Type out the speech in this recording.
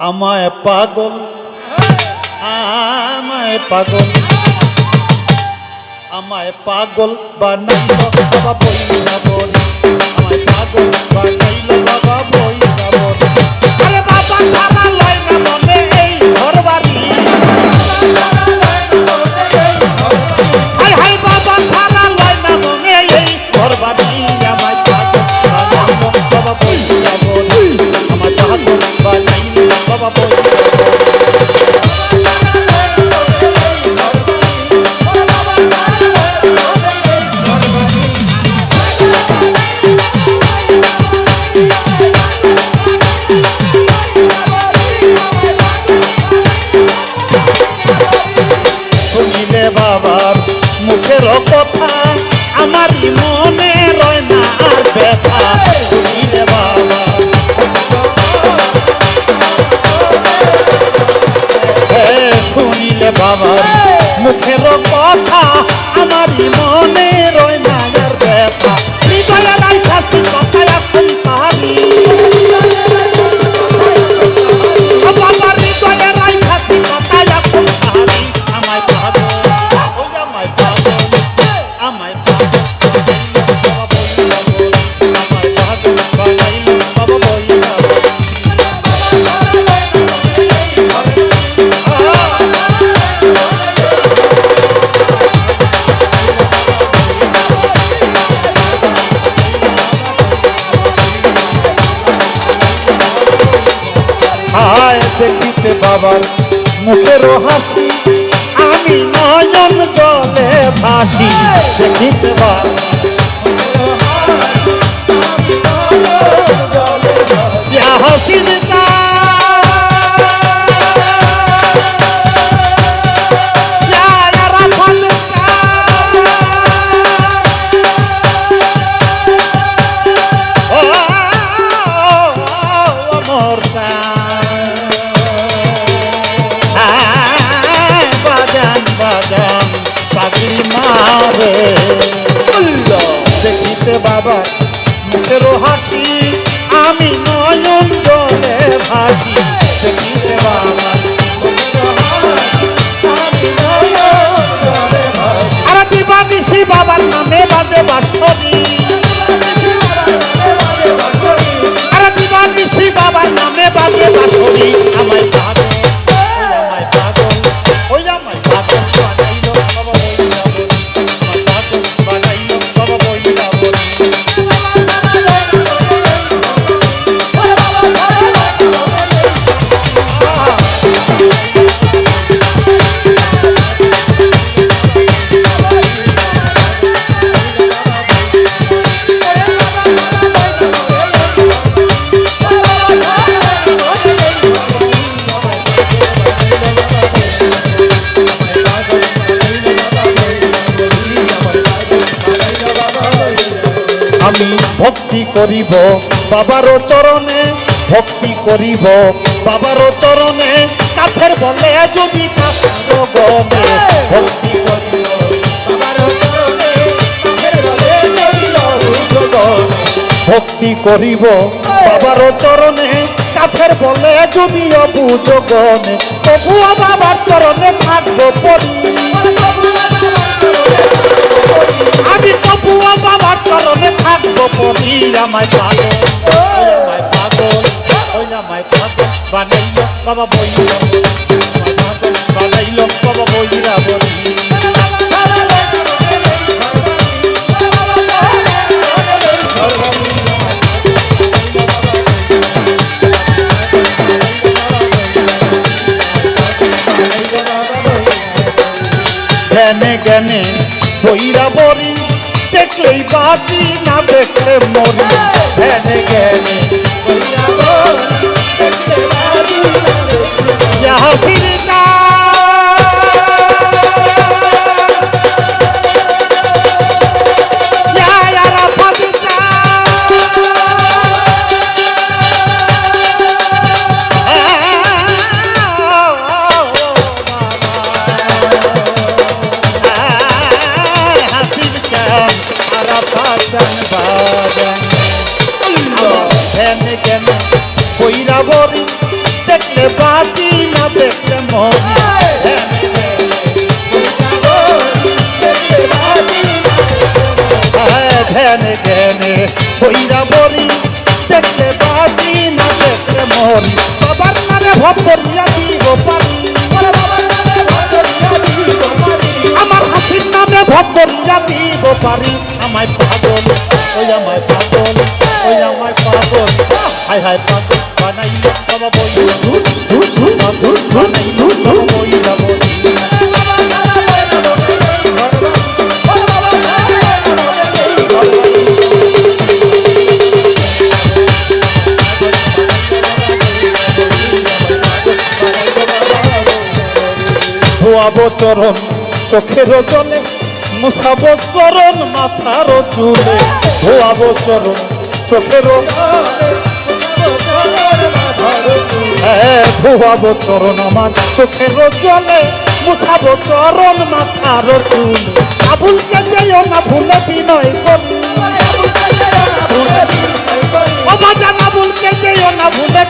আমায় পাগল আমায় পাগল আমায় পাগল বানাইল বাবা বই যাবন আমায় পাগল বানাইল বাবা বই লয় না না ঘর বাড়ি। মুখের কথা বাবার মুখের হাসি আমি নয়ন জলে ভাসি। দেখিতে হাসি মারে আমি ভক্তি করিব বাবার চরণে ভক্তি করিব। বাবার চরণে কাফের বলে যদি ভক্তি করিব। ভক্তি করিব। বাবার চরণে কাফের বলে যদি অবুজ গনে তবুও বাবার চরণে থাকব পড়ি আমায় পাগল ওই আমায় পাগল ওই আমায় পাগল বানাইল বাবা বইরা পাগল বানাইল বাবা বইরা বলি জ্ঞানে জ্ঞানে বইরা বরি দেখলেই বাজি না দেখলে মরি জ্ঞানে জ্ঞানে বাজি না দেখলে মরি হ্যাঁ, ধ্যানে ধ্যানে বইরা বলি দেখলে বাজি না নামে ভব করিয়া দিব পারি। আমার হাসির নামে ভব করিয়া দিব আমায় পাগল ওই আমায় পাগল ওই আমায় পাগল হায় হায় পাগল বানাইল বাবা বইলা পাগল বানাইল বাবা বলি ধোয়াবো চরণ চোখের জলে মুসাবো চরণ মাথার চুলে ধোয়াবো চরণ চোখের ধোয়াবো চরণ আমার চোখের জলে মুসাবো চরণ মাথার চুলে। আবুলকে যেও না ভুলে বিনয় করি। ও ভুলকে যেও না ভুলে